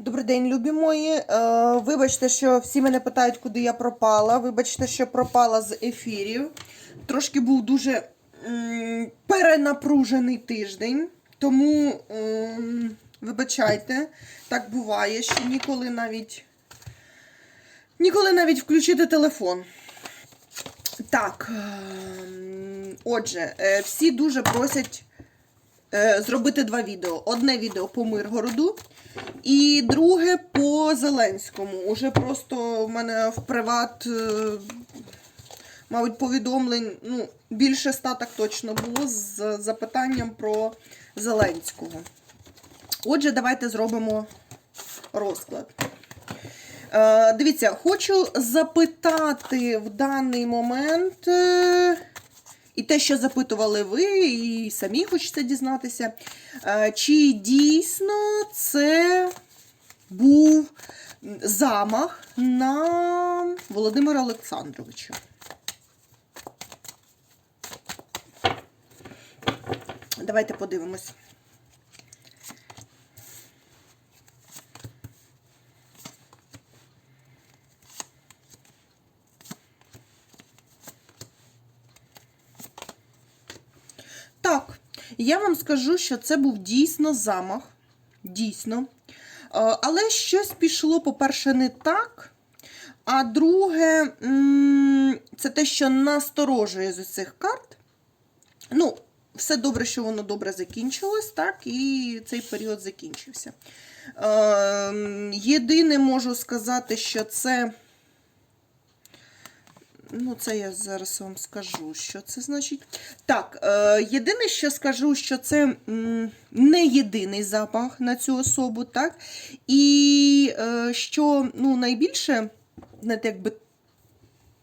Добрий день, любі мої. Е, вибачте, що всі мене питають, куди я пропала. Вибачте, що пропала з ефірів. Трошки був дуже перенапружений тиждень. Тому вибачайте, так буває, що ніколи навіть ніколи навіть включити телефон. Так, ем, отже, е, всі дуже просять зробити два відео. Одне відео по Миргороду і друге по Зеленському. Уже просто в мене в приват, е, мабуть, повідомлень, ну, більше ста так точно було з запитанням про Зеленського. Отже, давайте зробимо розклад. Е, дивіться, хочу запитати в даний момент. І те, що запитували ви, і самі хочеться дізнатися, е, чи дійсно це був замах на Володимира Олександровича. Давайте подивимось. Так, я вам скажу, що це був дійсно замах. Дійсно. Е, Але щось пішло, по-перше, не так. А друге, це те, що насторожує з цих карт. Ну, все добре, що воно добре закінчилось, так, і цей період закінчився. Е, Єдине можу сказати, що це. Ну, це я зараз вам скажу, що це значить. Так, е, єдине, що скажу, що це не єдиний запах на цю особу, так? І е, що ну, найбільше знаєте, якби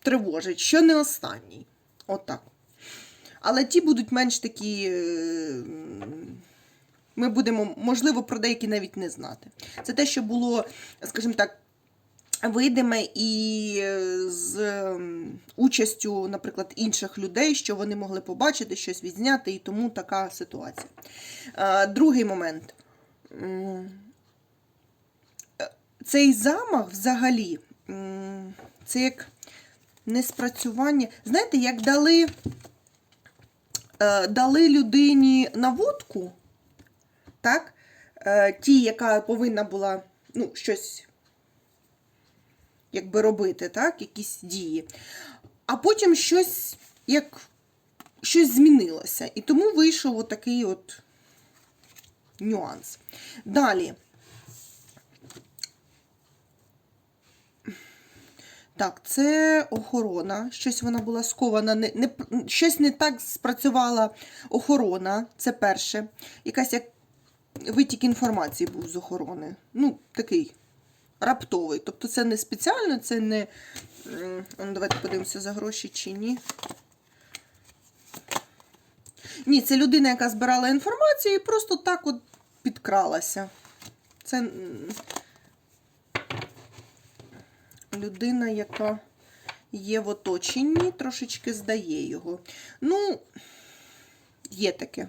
тривожить, що не останній. Отак. Але ті будуть менш такі. е, Ми будемо, можливо, про деякі навіть не знати. Це те, що було, скажімо так, видиме і з ем, участю, наприклад, інших людей, що вони могли побачити, щось відзняти, і тому така ситуація. Е, Другий момент. Е, Цей замах взагалі, це як неспрацювання. Знаєте, як дали, е, дали людині наводку, так? Ті, яка повинна була ну, щось якби робити, так, якісь дії. А потім щось як щось змінилося. І тому вийшов отакий от нюанс. Далі. Так, це охорона. Щось вона була скована, не, не, щось не так спрацювала охорона. Це перше. Якась як витік інформації був з охорони. Ну, такий раптовий. Тобто це не спеціально, це не. ну, Давайте подивимося за гроші чи ні. Ні, це людина, яка збирала інформацію і просто так от підкралася. Це людина, яка є в оточенні, трошечки здає його. Ну, є таке.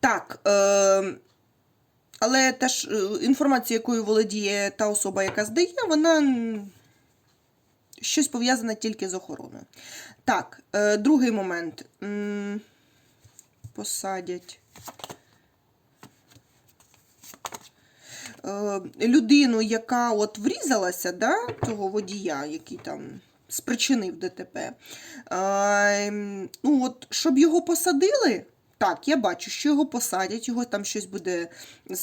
Так. Е- але теж е, інформація, якою володіє та особа, яка здає, вона щось пов'язане тільки з охороною. Так, е, другий момент. Посадять. Е, Людину, яка от врізалася, да, того водія, який там спричинив ДТП. Ну, от, щоб його посадили. Так, я бачу, що його посадять, його там щось буде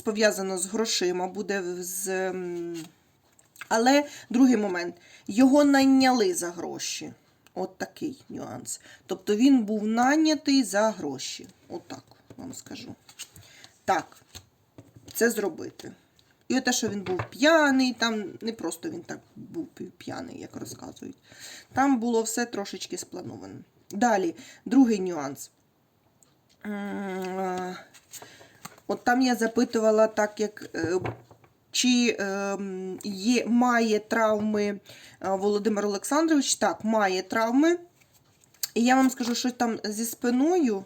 пов'язано з грошима, буде з. Але другий момент, його найняли за гроші. От такий нюанс. Тобто він був найнятий за гроші. Отак вам скажу. Так, це зробити. І те, що він був п'яний, там не просто він так був п'яний, як розказують. Там було все трошечки сплановано. Далі, другий нюанс. Е, От там я запитувала, так як е, чи е, є, має травми Володимир Олександрович. Так, має травми. І я вам скажу, що там зі спиною.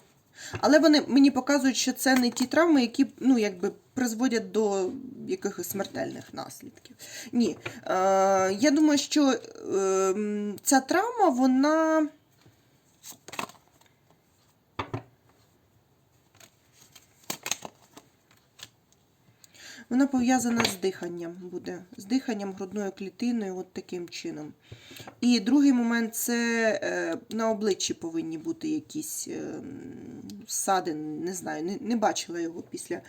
Але вони мені показують, що це не ті травми, які ну, якби призводять до якихось смертельних наслідків. Ні. Е, я думаю, що е, ця травма, вона. Вона пов'язана з диханням буде, з диханням грудною клітиною, от таким чином. І другий момент це е, на обличчі повинні бути якісь е, м, не знаю, не, не бачила його після.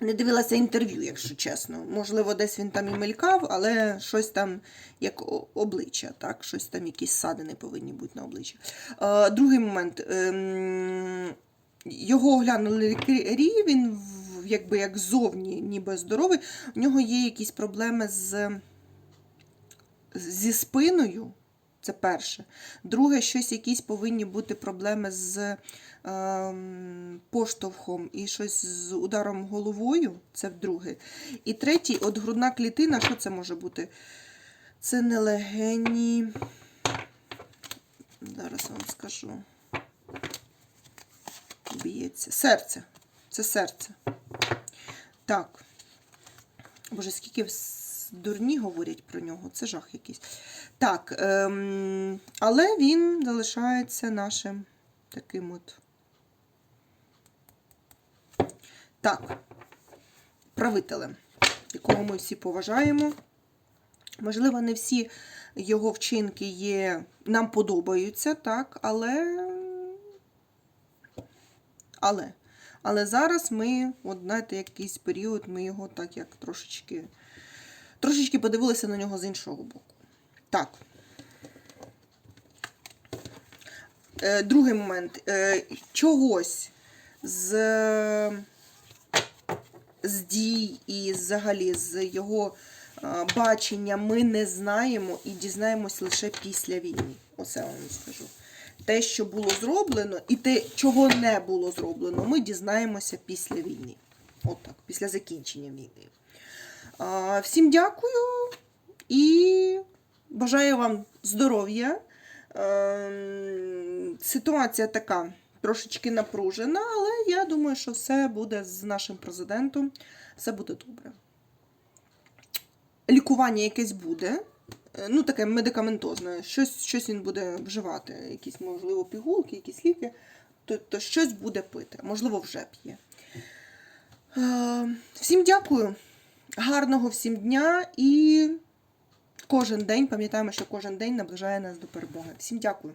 Не дивилася інтерв'ю, якщо чесно. Можливо, десь він там і мелькав, але щось там як обличчя, так? Щось там, якісь ссадини повинні бути на обличчі. Е, другий момент. Ем, його оглянули лікарі, він якби як зовні ніби здоровий. У нього є якісь проблеми з, зі спиною. Це перше. Друге, щось якісь повинні бути проблеми з ем, поштовхом і щось з ударом головою. Це друге. І третій, от грудна клітина, що це може бути? Це не легені. Зараз вам скажу. Б'ється. Серце. Це серце. Так. Боже, скільки дурні говорять про нього, це жах якийсь. Так, ем, але він залишається нашим таким от. Так, правителем, якого ми всі поважаємо. Можливо, не всі його вчинки є, нам подобаються, так, але. Але. Але зараз ми, от знаєте, якийсь період, ми його так як трошечки, трошечки подивилися на нього з іншого боку. Так. Е, другий момент. Е, чогось з, з дій і взагалі з його е, бачення ми не знаємо і дізнаємось лише після війни. Оце вам скажу. Те, що було зроблено, і те, чого не було зроблено, ми дізнаємося після війни. От так, після закінчення війни. А, Всім дякую і бажаю вам здоров'я. Ем, Ситуація така трошечки напружена, але я думаю, що все буде з нашим президентом, все буде добре. Лікування якесь буде. Е, Ну, таке медикаментозне, щось, щось він буде вживати, якісь, можливо, пігулки, якісь ліки, то, то щось буде пити, можливо, вже п'є. Е, Всім дякую, гарного всім дня і кожен день, пам'ятаємо, що кожен день наближає нас до перемоги. Всім дякую.